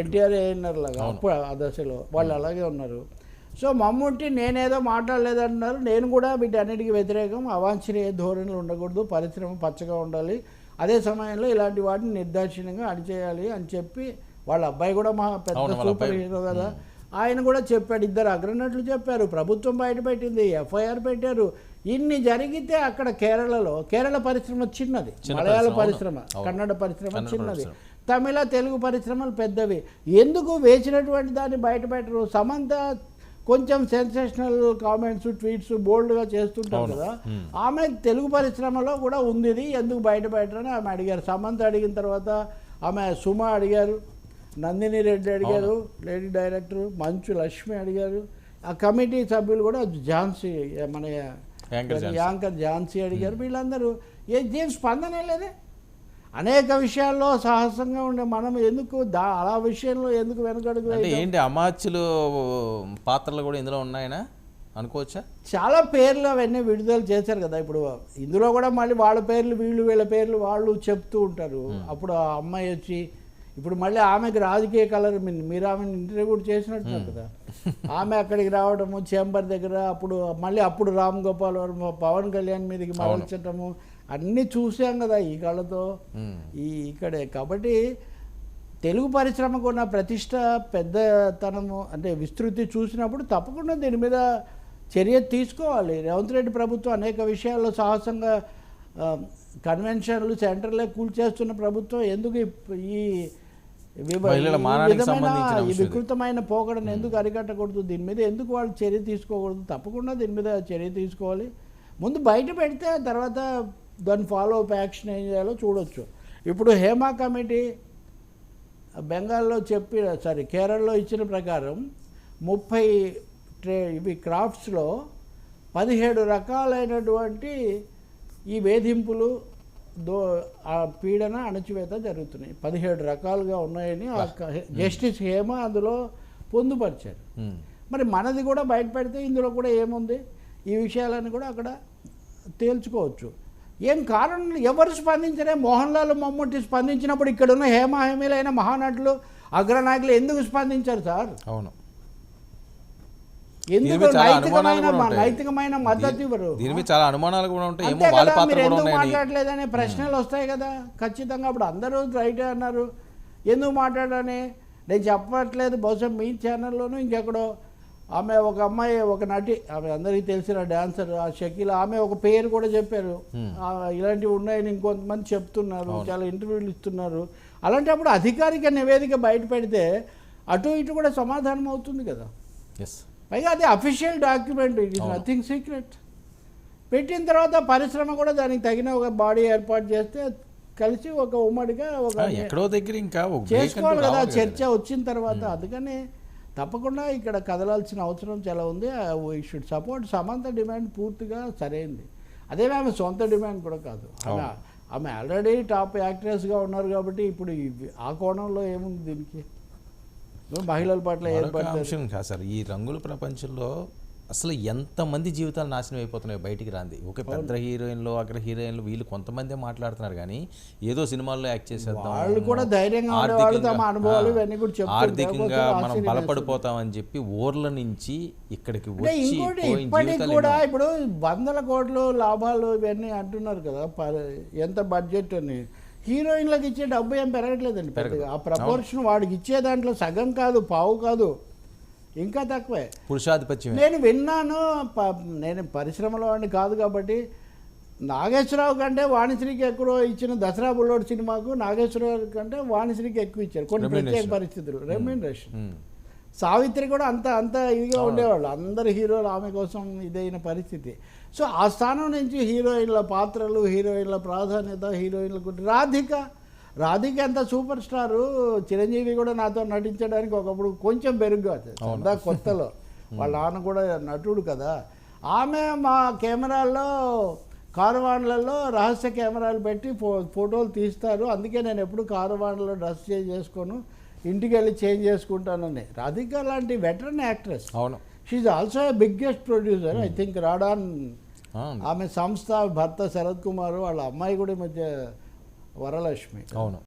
ఎన్టీఆర్ ఏఎన్ఆర్ లాగా అప్పుడు ఆ దశలో వాళ్ళు అలాగే ఉన్నారు. సో మమ్ముట్టి నేనేదో మాట్లాడలేదంటున్నారు. నేను కూడా వీటన్నిటికీ వ్యతిరేకం అవాంఛనీయ ధోరణులు ఉండకూడదు పరిశ్రమ పచ్చగా ఉండాలి. అదే సమయంలో ఇలాంటి వాటిని నిర్దాక్షిణ్యంగా అణిచేయాలి అని చెప్పి వాళ్ళ అబ్బాయి కూడా మా పెద్ద సూపర్. హీరో కదా. ఆయన కూడా చెప్పాడు ఇద్దరు అగ్రనట్లు చెప్పారు ప్రభుత్వం బయట పెట్టింది ఎఫ్ఐఆర్ పెట్టారు. ఇన్ని జరిగితే అక్కడ కేరళలో కేరళ పరిశ్రమ చిన్నది చిన్న మలయాళ పరిశ్రమ. కన్నడ పరిశ్రమ చిన్నది. తమిళ తెలుగు పరిశ్రమలు పెద్దవి. ఎందుకు వేసినటువంటి దాన్ని బయట పెట్టరు? సమంత కొంచెం సెన్సేషనల్ కామెంట్స్ ట్వీట్స్ బోల్డ్గా చేస్తుంటారు. కదా. ఆమె తెలుగు పరిశ్రమలో కూడా ఉంది ఇది ఎందుకు బయట పెట్టరని ఆమె అడిగారు. సమంత అడిగిన తర్వాత ఆమె సుమ అడిగారు నందిని రెడ్డి అడిగారు లేడీ డైరెక్టర్ మంచు లక్ష్మి అడిగారు. ఆ కమిటీ సభ్యులు కూడా ఝాన్సీ మన యాంకర్ ఝాన్సీ. అడిగారు. వీళ్ళందరూ ఏ దేని స్పందనే లేదే? అనేక విషయాల్లో సాహసంగా ఉండే మనం ఎందుకు దా అలా విషయంలో ఎందుకు వెనకడుగు? ఏంటి అమాచ్యులు పాత్రలు కూడా ఇందులో ఉన్నాయనా? అనుకోవచ్చా? చాలా పేర్లు అవన్నీ విడుదల చేశారు కదా. ఇప్పుడు ఇందులో కూడా మళ్ళీ వాళ్ళ పేర్లు వీళ్ళు వీళ్ళ పేర్లు వాళ్ళు చెప్తూ ఉంటారు. అప్పుడు ఆ అమ్మాయి వచ్చి ఇప్పుడు మళ్ళీ ఆమెకి రాజకీయ కలర్ మీరు ఆమెను ఇంటర్వ్యూ కూడా చేసినట్టున్నారు కదా. ఆమె అక్కడికి రావడము చేంబర్ దగ్గర అప్పుడు మళ్ళీ అప్పుడు రామ్ గోపాల్ వర్మ పవన్ కళ్యాణ్ మీదకి మరల్చటము అన్నీ చూసాం కదా ఈ కళ్ళతో. ఈ ఇక్కడే. కాబట్టి తెలుగు పరిశ్రమకు ఉన్న ప్రతిష్ట పెద్దతనము అంటే విస్తృతి చూసినప్పుడు తప్పకుండా దీని మీద చర్య తీసుకోవాలి. రేవంత్ రెడ్డి ప్రభుత్వం అనేక విషయాల్లో సాహసంగా కన్వెన్షన్లు సెంటర్లే కూల్చేస్తున్న ప్రభుత్వం. ఎందుకు ఈ వికృతమైన పోకడను ఎందుకు అరికట్టకూడదు? దీని మీద ఎందుకు వాళ్ళు చర్య తీసుకోకూడదు? తప్పకుండా దీని మీద చర్య తీసుకోవాలి. ముందు బయట పెడితే తర్వాత దాని ఫాలో అప్ యాక్షన్ ఏం చేయాలో చూడొచ్చు. ఇప్పుడు హేమా కమిటీ బెంగాల్లో చెప్పి సారీ కేరళలో ఇచ్చిన ప్రకారం ముప్పై ట్రే ఇవి క్రాఫ్ట్స్లో పదిహేడు రకాలైనటువంటి ఈ వేధింపులు దో ఆ పీడన అణచివేత జరుగుతున్నాయి. పదిహేడు రకాలుగా ఉన్నాయని జస్టిస్ హేమ అందులో పొందుపరిచారు. మరి మనది కూడా బయట పెడితే ఇందులో కూడా ఏముంది? ఈ విషయాలని కూడా అక్కడ తేల్చుకోవచ్చు. ఏం కారణం? ఎవరు స్పందించరే మోహన్ లాల్ మమ్ముట్టి స్పందించినప్పుడు ఇక్కడ ఉన్న హేమ హేమీలైన మహానటులు అగ్రనాయకులు ఎందుకు స్పందించారు సార్? అవును. ఎందుకు నైతికమైన కూడా ఉంటాయి. నైతికమైన మద్దతు ఇవ్వరు. దీని మీద చాలా అనుమానాలు కూడా ఉంటాయి. ఏమో అంతే వాళ్ళ కదా పాత్ర మీరు కూడా ఎందుకు ఉన్నాయని. మాట్లాడలేదనే ప్రశ్నలు వస్తాయి కదా. ఖచ్చితంగా అప్పుడు అందరూ రైటే అన్నారు. ఎందుకు మాట్లాడని నేను చెప్పట్లేదు. బహుశా మీ ఛానల్లోనూ ఇంకెక్కడో ఆమె ఒక అమ్మాయి ఒక నటి ఆమె అందరికీ తెలిసిన డాన్సర్ ఆ షకీల్ ఆమె ఒక పేరు కూడా చెప్పారు. ఇలాంటివి ఉన్నాయని ఇంకొంతమంది చెప్తున్నారు. చాలా ఇంటర్వ్యూలు ఇస్తున్నారు. అలాంటప్పుడు అధికారిక నివేదిక బయట పెడితే అటు ఇటు కూడా సమాధానం అవుతుంది కదా. ఎస్ పైగా అది అఫీషియల్ డాక్యుమెంట్ ఇట్ ఇస్ అవును. నథింగ్ సీక్రెట్ పెట్టిన తర్వాత పరిశ్రమ కూడా దానికి తగిన ఒక బాడీ ఏర్పాటు చేస్తే కలిసి ఒక ఉమ్మడిగా ఒక ఎక్కడో దగ్గర ఇంకా చేసుకోవాలి కదా చర్చ వచ్చిన తర్వాత. అందుకని తప్పకుండా ఇక్కడ కదలాల్సిన అవసరం చాలా ఉంది. We should support Samantha demand పూర్తిగా సరైంది. అదే ఆమె సొంత డిమాండ్ కూడా కాదు. ఆమె ఆమె ఆల్రెడీ టాప్ యాక్ట్రెస్గా ఉన్నారు కాబట్టి ఇప్పుడు ఆ కోణంలో ఏముంది దీనికి? మహిళల పట్ల అంశం కాదు సార్ ఈ రంగుల ప్రపంచంలో అసలు ఎంతమంది జీవితాలు నాశనం అయిపోతున్నాయి బయటికి రాంది ఓకే పెద్ద హీరోయిన్లు అగ్ర హీరోయిన్లు వీళ్ళు కొంతమందే మాట్లాడుతున్నారు కానీ ఏదో సినిమాల్లో యాక్ట్ చేసేద్దాం వాళ్ళు కూడా ధైర్యంగా అనుభవాలు ఇవన్నీ కూడా. ఆర్థికంగా మనం బలపడిపోతామని చెప్పి ఊర్ల నుంచి ఇక్కడికి వచ్చి ఇప్పటికి కూడా. ఇప్పుడు వందల కోట్లు లాభాలు ఇవన్నీ అంటున్నారు కదా ఎంత బడ్జెట్ అని హీరోయిన్లకు ఇచ్చే డబ్బు ఏం పెరగట్లేదండి పెద్దగా. ఆ ప్రపోర్షన్ వాడికి ఇచ్చే దాంట్లో సగం కాదు పావు కాదు ఇంకా తక్కువే. పురుషాధిపత్యం నేను విన్నాను నేను పరిశ్రమలో వాడిని కాదు కాబట్టి నాగేశ్వరరావు కంటే వాణిశ్రీకి ఎక్కువ ఇచ్చిన దసరా బుల్లోడు సినిమాకు నాగేశ్వరరావు కంటే వాణిశ్రీకి ఎక్కువ ఇచ్చారు. కొన్ని ప్రత్యేక. పరిస్థితులు. రెమ్యూనరేషన్ ఉమ్. సావిత్రి కూడా అంత అంత ఇదిగా ఉండేవాళ్ళు. అందరు హీరోలు ఆమె కోసం ఇదైన పరిస్థితి. సో ఆ స్థానం నుంచి హీరోయిన్ల పాత్రలు హీరోయిన్ల ప్రాధాన్యత హీరోయిన్ల గురించి రాధిక రాధిక ఎంత సూపర్ స్టారు చిరంజీవి కూడా నాతో నటించడానికి ఒకప్పుడు కొంచెం బెరుగ్గా అందా కొత్తలో. వాళ్ళ నాన్న కూడా నటుడు కదా. ఆమె మా కెమెరాల్లో కారువాన్లలో రహస్య కెమెరాలు పెట్టి ఫో ఫోటోలు తీస్తారు. అందుకే నేను ఎప్పుడు కారువాన్లో డ్రెస్ చేంజ్ చేసుకోను. ఇంటికి వెళ్ళి చేంజ్ చేసుకుంటానని. రాధిక లాంటి వెటరన్ యాక్ట్రెస్ అవును. She also biggest producer I think Radaan ఆమె సంస్థ భర్త శరత్ కుమార్ వాళ్ళ అమ్మాయి కూడా మధ్య వరలక్ష్మి. అవును.